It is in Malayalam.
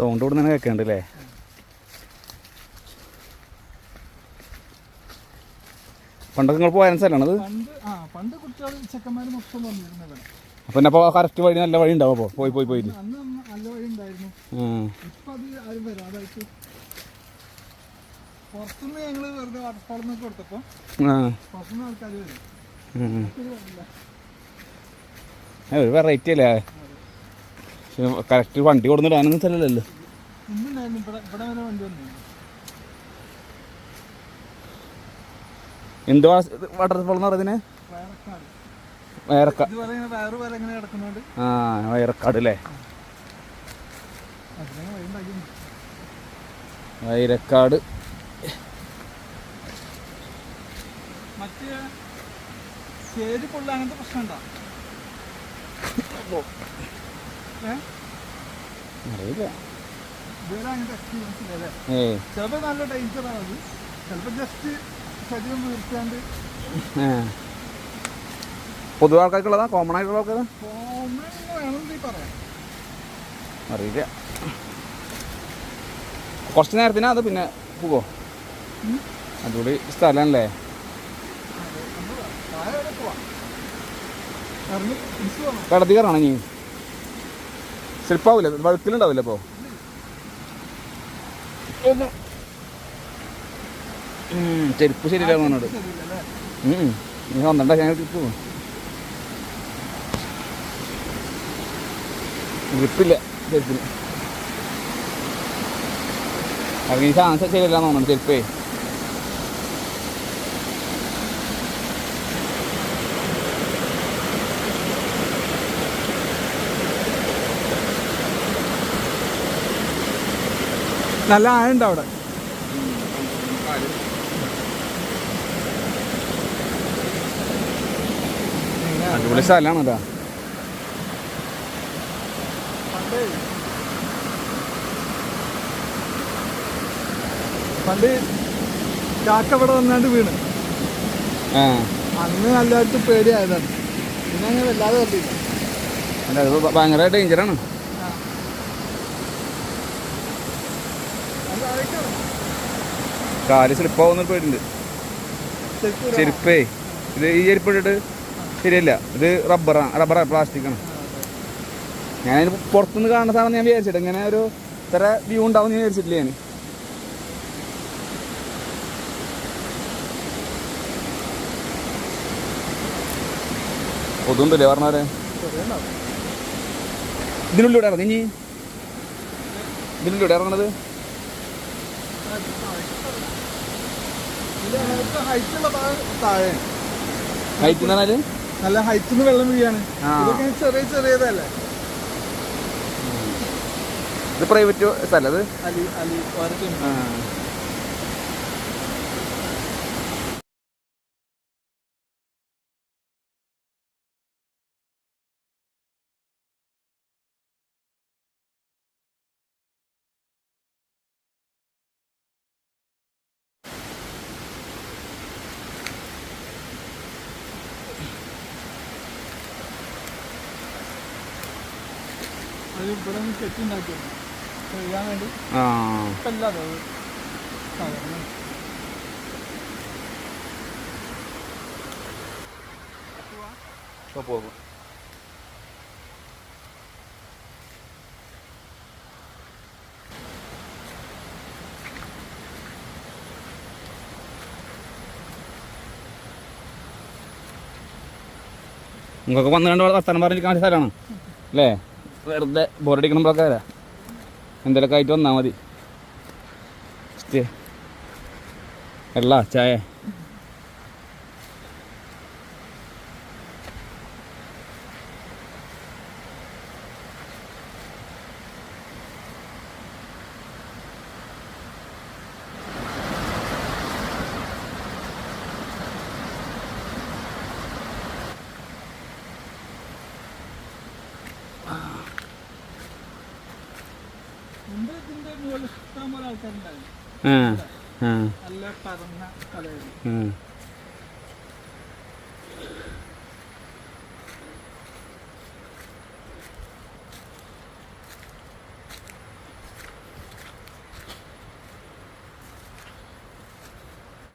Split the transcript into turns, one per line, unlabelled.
സൗണ്ട് ഇവിടെ നിന്ന് കേൾക്കുന്നുണ്ട് അല്ലേ പണ്ടൊക്കെ നിങ്ങൾ പോയ സ്ഥലമാണത്
പണ്ട് കുട്ടികൾ ചെക്കന്മാർ മൊത്തം വന്നിരുന്നു ഇവിടെ.
അപ്പം പിന്നെ അപ്പോൾ കറക്റ്റ് വഴി നല്ല വഴി ഉണ്ടാവും അപ്പോൾ പോയി പോയി
പോയി. നല്ല വഴി ഉണ്ടായിരുന്നു.
ഉം.
ഇപ്പൊ അത് ആരും വരാതായിട്ട് പുറത്തുനിന്ന് വെറുതെ വാട്ടർഫാളിൽ പുറത്തുനിന്ന് ആൾക്കാർ വരും.
ഒരു വെറൈറ്റി അല്ലേ? കറക്റ്റ് വണ്ടി കൊടുന്നിടാനൊന്നും സ്ഥലമല്ലല്ലോ
ഇന്നുണ്ടായിരുന്നു ഇവിടെ ഇവിടെ വരെ വണ്ടി വന്നു
എന്ത് വാട്ടർഫോൾ എന്ന് പറയുന്നതിന്
വയറക്കാട്.
ആ വയറക്കാട് അല്ലേ?
അതിനെ വഴി ഉണ്ടാക്കി
വയറക്കാട്.
മറ്റേ ചേരി പൊള്ള അങ്ങനത്തെ പ്രശ്നം ഉണ്ടോ? ഏ?
അറിയില്ല.
ഇതുവരെ അങ്ങനത്തെ എക്സ്പീരിയൻസ് ഇല്ല അല്ലേ
ഏ.
ചിലപ്പോൾ നല്ല ഡേഞ്ചറാണ് അത് ചിലപ്പോൾ ജസ്റ്റ് ശരീരം വീർത്താണ്ട്
ഏ. പൊതു ആൾക്കാർക്കുള്ളതാ? കോമൺ ആയിട്ടുള്ള ആൾക്കാരാ?
കോമൺ വേണമെന്ന് പറയാം.
അറിയില്ല. കുറച്ച് നേരത്തിനാ അത് പിന്നെ പോവോ?
അതുകൂടി
അടിപൊളി സ്ഥലമല്ലേ
പോകണം
കടത്തി കയറണം നീ സ്ലിപ്പാവൂലേ വഴുക്കിലുണ്ടാവില്ല അപ്പോൾ ചെരുപ്പ് ശരിയില്ല എന്നോട് നീ വന്നിട്ടാ ഞാൻ ട്രിപ്പ് പോകും ഗ്രിപ്പില്ല ചെരുപ്പിന് അത് ഈ ചാൻസ് ശരിയല്ല തോന്നുന്നു ചെരുപ്പേ
നല്ല ആയുണ്ട് അവിടെ.
അടിപൊളി സ്ഥലമാണ് കേട്ടോ.
പണ്ട് കാക്ക ഇവിടെ വന്നാണ്ട് വീണ്. അന്ന് നല്ലതായിട്ട് പേടിയായതാണ്. പിന്നെ അങ്ങനെ വല്ലാതെ കണ്ടില്ല.
ഭയങ്കര ഡേഞ്ചറാണ് കാൽ സ്ലിപ്പാവുന്ന പേടിണ്ട് ചെരുപ്പേ ഇത് ഈ ചെരുപ്പ് ഇട്ടിട്ട് ശരിയല്ല ഇത് റബ്ബറാണ് റബ്ബറാണ് പ്ലാസ്റ്റിക് ആണ്. ഞാനതിന് പുറത്തുനിന്ന് കാണുന്ന സാധനം ഞാൻ വിചാരിച്ചിട്ട് ഇങ്ങനെ ഒരു ഇത്ര വ്യൂ ഉണ്ടാവും ഞാൻ വിചാരിച്ചിട്ടില്ല ഞാൻ കൊതുണ്ടല്ലേ പറഞ്ഞവരെ? ഇതിനുള്ളിലൂടെ ഇറങ്ങി ഇനി. ഇതിനുള്ളിലൂടെ ഇറങ്ങണത്? ഹൈറ്റ് എന്ന് പറഞ്ഞാൽ?
നല്ല ഹൈറ്റിൽ നിന്ന് വെള്ളം വീഴാണ്. ഇതൊക്കെ ചെറിയ ചെറിയതല്ലേ?
ഇത് പ്രൈവറ്റ് സ്ഥലം അത്?
അലി അലി ഓരോ പന്ത്രണ്ട് ഇവിടെ നിന്ന് ചെയ്യാൻ വേണ്ടി.
ആ. പോകും. നിങ്ങൾക്ക് വന്ന് കണ്ട് വർത്തമാനം പറഞ്ഞിരിക്കാൻ സ്ഥലമാണ്. അല്ലേ? വെറുതെ ബോറടിക്കണമ്പോഴൊക്കെ വരാം. എന്തെങ്കിലുമൊക്കെ ആയിട്ട് വന്നാൽ മതി. വെള്ള ചായ.
ഇതിന്റെ മുകളിൽ ഇഷ്ടം പോലെ ആൾക്കാരുണ്ടായിരുന്നു നല്ല പരന്ന സ്ഥലമായിരുന്നു
ആ